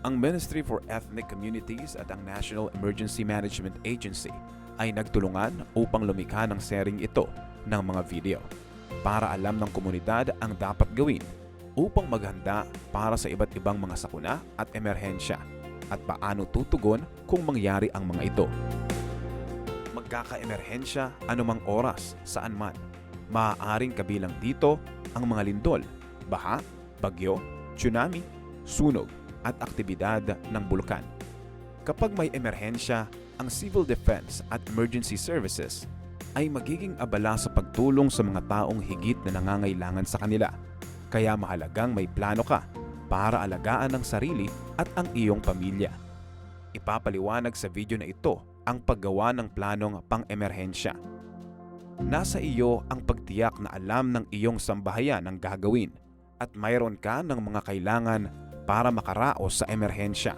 Ang Ministry for Ethnic Communities at ang National Emergency Management Agency ay nagtulungan upang lumikha ng sharing ito ng mga video para alam ng komunidad ang dapat gawin upang maghanda para sa iba't ibang mga sakuna at emerhensya at paano tutugon kung mangyari ang mga ito. Magkaka-emerhensya anumang oras, saan man. Maaaring kabilang dito ang mga lindol, baha, bagyo, tsunami, sunog at aktibidad ng bulkan. Kapag may emerhensya, ang Civil Defense at Emergency Services ay magiging abala sa pagtulong sa mga taong higit na nangangailangan sa kanila. Kaya mahalagang may plano ka para alagaan ang sarili at ang iyong pamilya. Ipapaliwanag sa video na ito ang paggawa ng planong pang-emerhensya. Nasa iyo ang pagtiyak na alam ng iyong sambahayan ang gagawin at mayroon ka ng mga kailangan para makaraos sa emerhensya.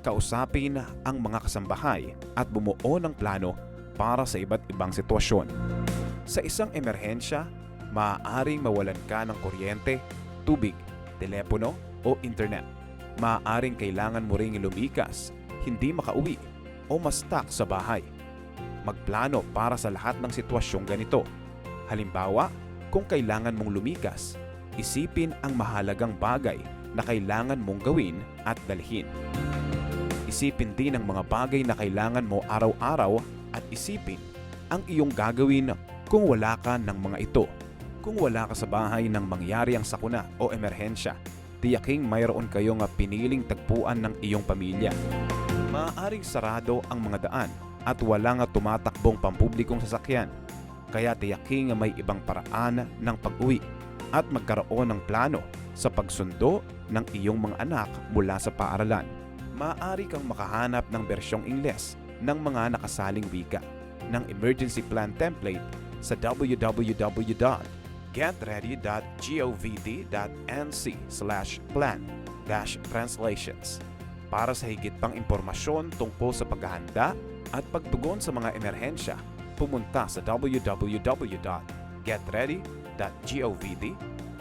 Kausapin ang mga kasambahay at bumuo ng plano para sa iba't ibang sitwasyon. Sa isang emerhensya, maaaring mawalan ka ng kuryente, tubig, telepono o internet. Maaaring kailangan mo ring lumikas, hindi makauwi o mastak sa bahay. Magplano para sa lahat ng sitwasyong ganito. Halimbawa, kung kailangan mong lumikas, isipin ang mahalagang bagay na kailangan mong gawin at dalhin. Isipin din ang mga bagay na kailangan mo araw-araw at isipin ang iyong gagawin kung wala ka ng mga ito. Kung wala ka sa bahay nang mangyari ang sakuna o emerhensya, tiyaking mayroon kayong piniling tagpuan ng iyong pamilya. Maaaring sarado ang mga daan at walang tumatakbong pampublikong sasakyan. Kaya tiyaking may ibang paraan ng pag-uwi at magkaroon ng plano sa pagsundo ng iyong mga anak mula sa paaralan. Maaari kang makahanap ng bersyong Ingles ng mga nakasaling wika ng emergency plan template sa www.getready.govd.nc plan-translations para sa higit pang impormasyon tungkol sa paghahanda at pagtugon sa mga emerhensya, pumunta sa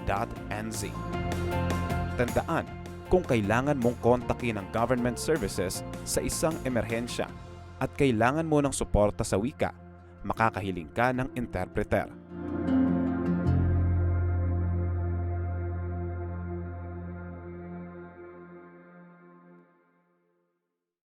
www.getready.govd.nz. Tandaan, kung kailangan mong kontakin ang government services sa isang emerhensya at kailangan mo ng suporta sa wika, makakahiling ka ng interpreter.